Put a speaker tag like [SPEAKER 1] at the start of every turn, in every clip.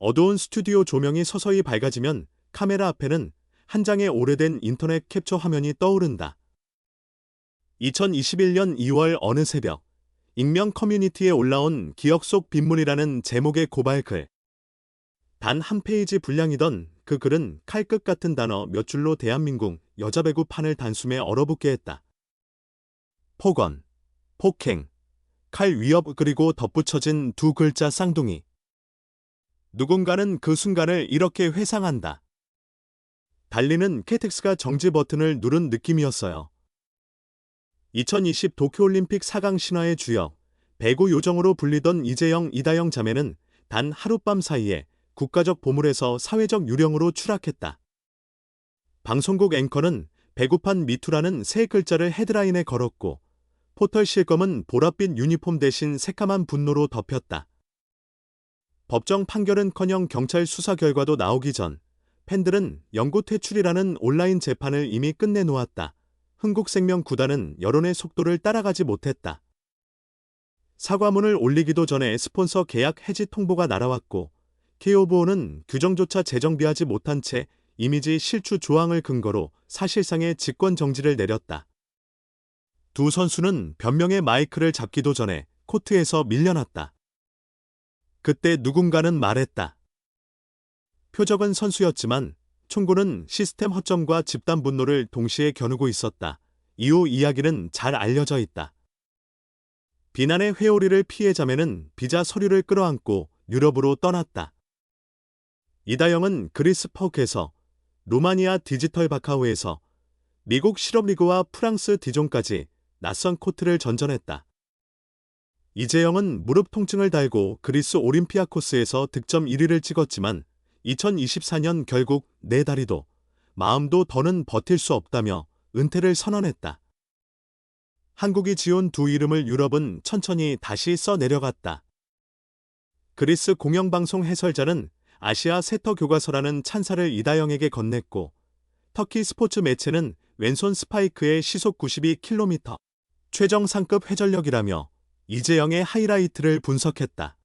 [SPEAKER 1] 어두운 스튜디오 조명이 서서히 밝아지면 카메라 앞에는 한 장의 오래된 인터넷 캡처 화면이 떠오른다. 2021년 2월 어느 새벽, 익명 커뮤니티에 올라온 기억 속 빗물이라는 제목의 고발글. 단 한 페이지 분량이던 그 글은 칼끝 같은 단어 몇 줄로 대한민국 여자 배구 판을 단숨에 얼어붙게 했다. 폭언, 폭행, 칼 위협 그리고 덧붙여진 두 글자 쌍둥이. 누군가는 그 순간을 이렇게 회상한다. 달리는 KTX가 정지 버튼을 누른 느낌이었어요. 2020 도쿄올림픽 4강 신화의 주역, 배구 요정으로 불리던 이재영, 이다영 자매는 단 하룻밤 사이에 국가적 보물에서 사회적 유령으로 추락했다. 방송국 앵커는 배구판 미투라는 세 글자를 헤드라인에 걸었고, 포털 실검은 보랏빛 유니폼 대신 새카만 분노로 덮였다. 법정 판결은커녕 경찰 수사 결과도 나오기 전 팬들은 영구 퇴출이라는 온라인 재판을 이미 끝내놓았다. 흥국생명 구단은 여론의 속도를 따라가지 못했다. 사과문을 올리기도 전에 스폰서 계약 해지 통보가 날아왔고 KO보호는 규정조차 재정비하지 못한 채 이미지 실추 조항을 근거로 사실상의 직권 정지를 내렸다. 두 선수는 변명의 마이크를 잡기도 전에 코트에서 밀려났다. 그때 누군가는 말했다. 표적은 선수였지만 총구는 시스템 허점과 집단 분노를 동시에 겨누고 있었다. 이후 이야기는 잘 알려져 있다. 비난의 회오리를 피해 자매는 비자 서류를 끌어안고 유럽으로 떠났다. 이다영은 그리스 퍼크에서 루마니아 디지털 바카우에서 미국 실업리그와 프랑스 디종까지 낯선 코트를 전전했다. 이재영은 무릎 통증을 달고 그리스 올림피아코스에서 득점 1위를 찍었지만 2024년 결국 내 다리도 마음도 더는 버틸 수 없다며 은퇴를 선언했다. 한국이 지온 두 이름을 유럽은 천천히 다시 써 내려갔다. 그리스 공영방송 해설자는 아시아 세터 교과서라는 찬사를 이다영에게 건넸고 터키 스포츠 매체는 왼손 스파이크의 시속 92km 최정 상급 회전력이라며 이재영의 하이라이트를 분석했다.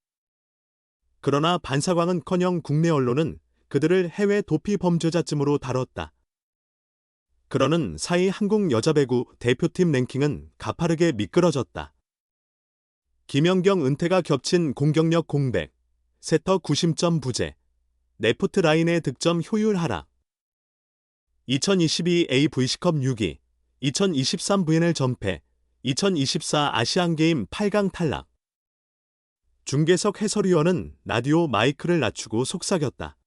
[SPEAKER 1] 그러나 반사광은커녕 국내 언론은 그들을 해외 도피 범죄자쯤으로 다뤘다. 그러는 사이 한국 여자 배구 대표팀 랭킹은 가파르게 미끄러졌다. 김연경 은퇴가 겹친 공격력 공백, 세터 90점 부재, 레프트 라인의 득점 효율 하락. 2022 AVC컵 6위, 2023 VNL 전패, 2024 아시안게임 8강 탈락. 중계석 해설위원은 라디오 마이크를 낮추고 속삭였다.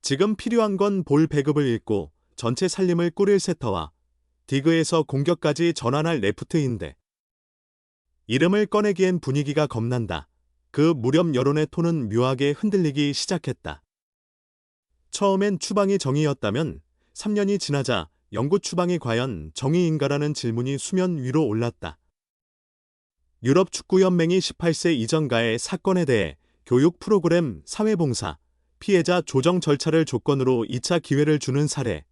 [SPEAKER 1] 지금 필요한 건 볼 배급을 읽고 전체 살림을 꾸릴 세터와 디그에서 공격까지 전환할 레프트인데. 이름을 꺼내기엔 분위기가 겁난다. 그 무렵 여론의 톤은 묘하게 흔들리기 시작했다. 처음엔 추방이 정의였다면 3년이 지나자 영구 추방이 과연 정의인가라는 질문이 수면 위로 올랐다. 유럽 축구연맹이 18세 이전가의 사건에 대해 교육 프로그램 사회봉사, 피해자 조정 절차를 조건으로 2차 기회를 주는 사례,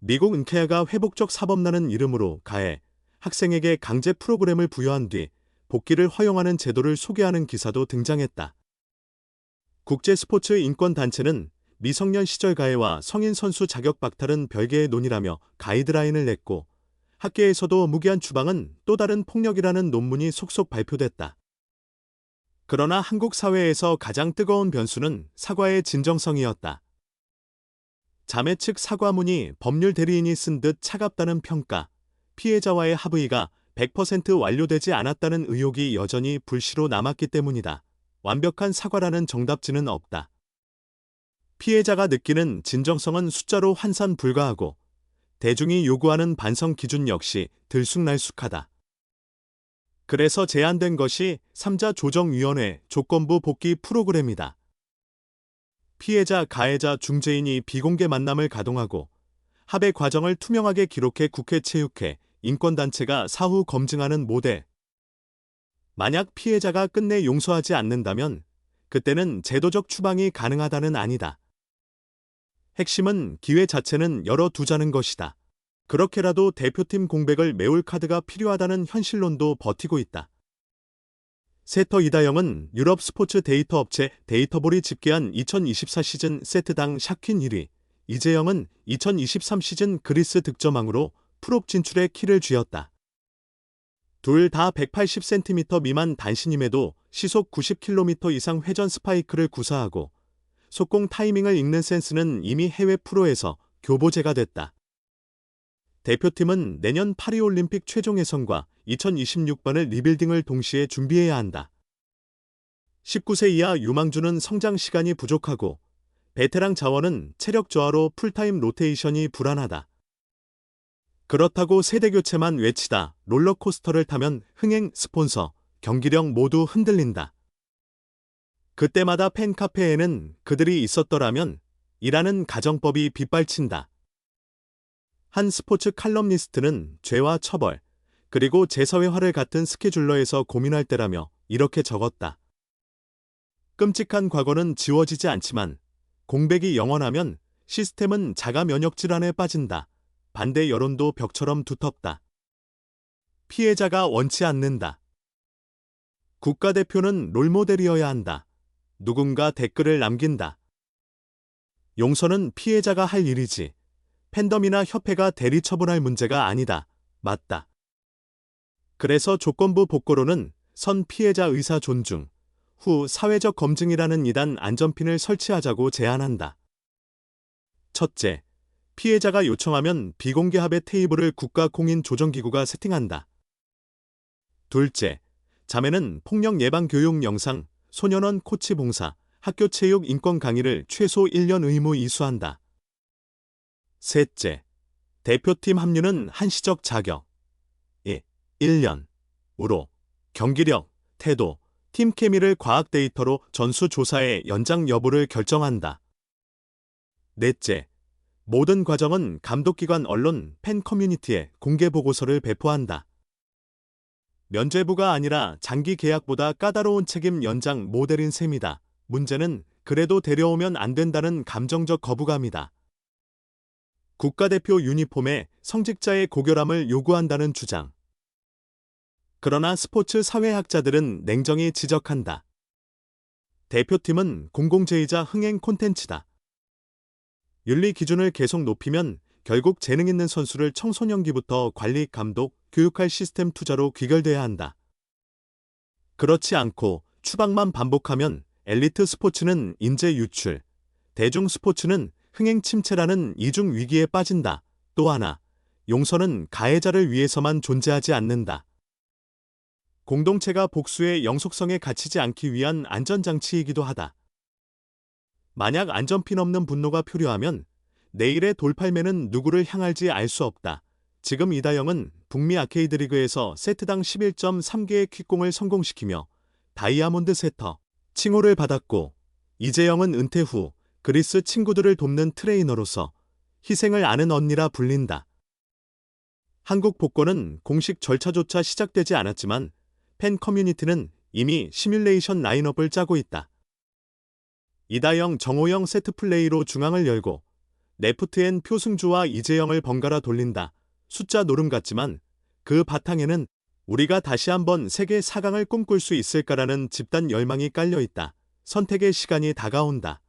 [SPEAKER 1] 미국 은케아가 회복적 사법라는 이름으로 가해 학생에게 강제 프로그램을 부여한 뒤 복귀를 허용하는 제도를 소개하는 기사도 등장했다. 국제 스포츠 인권 단체는 미성년 시절 가해와 성인 선수 자격 박탈은 별개의 논의라며 가이드라인을 냈고 학계에서도 무기한 추방은 또 다른 폭력이라는 논문이 속속 발표됐다. 그러나 한국 사회에서 가장 뜨거운 변수는 사과의 진정성이었다. 자매 측 사과문이 법률 대리인이 쓴 듯 차갑다는 평가, 피해자와의 합의가 100% 완료되지 않았다는 의혹이 여전히 불씨로 남았기 때문이다. 완벽한 사과라는 정답지는 없다. 피해자가 느끼는 진정성은 숫자로 환산 불가하고 대중이 요구하는 반성 기준 역시 들쑥날쑥하다. 그래서 제안된 것이 3자 조정위원회 조건부 복귀 프로그램이다. 피해자, 가해자, 중재인이 비공개 만남을 가동하고 합의 과정을 투명하게 기록해 국회 체육회, 인권단체가 사후 검증하는 모델. 만약 피해자가 끝내 용서하지 않는다면 그때는 제도적 추방이 가능하다는 아니다. 핵심은 기회 자체는 열어두자는 것이다. 그렇게라도 대표팀 공백을 메울 카드가 필요하다는 현실론도 버티고 있다. 세터 이다영은 유럽 스포츠 데이터 업체 데이터볼이 집계한 2024 시즌 세트당 샤퀸 1위, 이재영은 2023 시즌 그리스 득점왕으로 프롭 진출에 키를 쥐었다. 둘 다 180cm 미만 단신임에도 시속 90km 이상 회전 스파이크를 구사하고 속공 타이밍을 읽는 센스는 이미 해외 프로에서 교보제가 됐다. 대표팀은 내년 파리올림픽 최종 예선과 2026번의 리빌딩을 동시에 준비해야 한다. 19세 이하 유망주는 성장 시간이 부족하고 베테랑 자원은 체력 저하로 풀타임 로테이션이 불안하다. 그렇다고 세대 교체만 외치다 롤러코스터를 타면 흥행, 스폰서, 경기력 모두 흔들린다. 그때마다 팬카페에는 그들이 있었더라면 이라는 가정법이 빗발친다. 한 스포츠 칼럼니스트는 죄와 처벌, 그리고 제사회화를 같은 스케줄러에서 고민할 때라며 이렇게 적었다. 끔찍한 과거는 지워지지 않지만 공백이 영원하면 시스템은 자가 면역 질환에 빠진다. 반대 여론도 벽처럼 두텁다. 피해자가 원치 않는다. 국가대표는 롤모델이어야 한다. 누군가 댓글을 남긴다. 용서는 피해자가 할 일이지. 팬덤이나 협회가 대리 처분할 문제가 아니다. 맞다. 그래서 조건부 복고로는 선 피해자 의사 존중, 후 사회적 검증이라는 이단 안전핀을 설치하자고 제안한다. 첫째, 피해자가 요청하면 비공개 합의 테이블을 국가공인조정기구가 세팅한다. 둘째, 자매는 폭력 예방 교육 영상, 소년원 코치 봉사, 학교 체육 인권 강의를 최소 1년 의무 이수한다. 셋째, 대표팀 합류는 한시적 자격. 1. 1년 으로 경기력, 태도, 팀 케미를 과학 데이터로 전수 조사해 연장 여부를 결정한다. 넷째, 모든 과정은 감독기관 언론, 팬 커뮤니티에 공개 보고서를 배포한다. 면죄부가 아니라 장기 계약보다 까다로운 책임 연장 모델인 셈이다. 문제는 그래도 데려오면 안 된다는 감정적 거부감이다. 국가대표 유니폼에 성직자의 고결함을 요구한다는 주장. 그러나 스포츠 사회학자들은 냉정히 지적한다. 대표팀은 공공재이자 흥행 콘텐츠다. 윤리 기준을 계속 높이면 결국 재능 있는 선수를 청소년기부터 관리, 감독, 교육할 시스템 투자로 귀결돼야 한다. 그렇지 않고 추방만 반복하면 엘리트 스포츠는 인재 유출, 대중 스포츠는 흥행 침체라는 이중 위기에 빠진다. 또 하나, 용서는 가해자를 위해서만 존재하지 않는다. 공동체가 복수의 영속성에 갇히지 않기 위한 안전장치이기도 하다. 만약 안전핀 없는 분노가 표류하면 내일의 돌팔매는 누구를 향할지 알 수 없다. 지금 이다영은 북미 아케이드 리그에서 세트당 11.3개의 퀵공을 성공시키며 다이아몬드 세터 칭호를 받았고 이재영은 은퇴 후 그리스 친구들을 돕는 트레이너로서 희생을 아는 언니라 불린다. 한국 복권은 공식 절차조차 시작되지 않았지만 팬 커뮤니티는 이미 시뮬레이션 라인업을 짜고 있다. 이다영 정호영 세트 플레이로 중앙을 열고 네프트엔 표승주와 이재영을 번갈아 돌린다. 숫자 노름 같지만 그 바탕에는 우리가 다시 한번 세계 4강을 꿈꿀 수 있을까라는 집단 열망이 깔려 있다. 선택의 시간이 다가온다.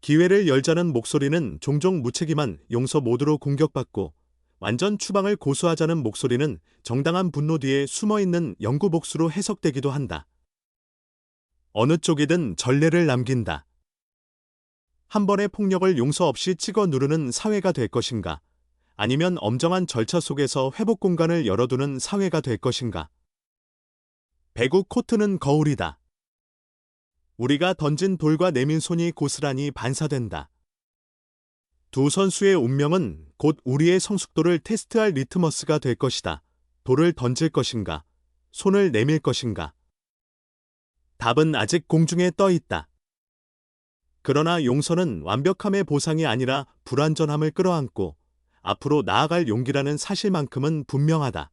[SPEAKER 1] 기회를 열자는 목소리는 종종 무책임한 용서 모드로 공격받고 완전 추방을 고수하자는 목소리는 정당한 분노 뒤에 숨어 있는 영구 복수로 해석되기도 한다. 어느 쪽이든 전례를 남긴다. 한 번의 폭력을 용서 없이 찍어 누르는 사회가 될 것인가? 아니면 엄정한 절차 속에서 회복 공간을 열어두는 사회가 될 것인가? 배구 코트는 거울이다. 우리가 던진 돌과 내민 손이 고스란히 반사된다. 두 선수의 운명은 곧 우리의 성숙도를 테스트할 리트머스가 될 것이다. 돌을 던질 것인가? 손을 내밀 것인가? 답은 아직 공중에 떠 있다. 그러나 용서는 완벽함의 보상이 아니라 불완전함을 끌어안고 앞으로 나아갈 용기라는 사실만큼은 분명하다.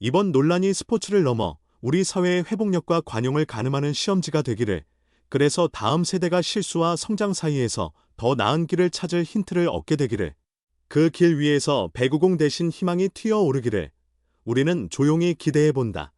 [SPEAKER 1] 이번 논란이 스포츠를 넘어 우리 사회의 회복력과 관용을 가늠하는 시험지가 되기를 그래서 다음 세대가 실수와 성장 사이에서 더 나은 길을 찾을 힌트를 얻게 되기를 그 길 위에서 배구공 대신 희망이 튀어오르기를 우리는 조용히 기대해 본다.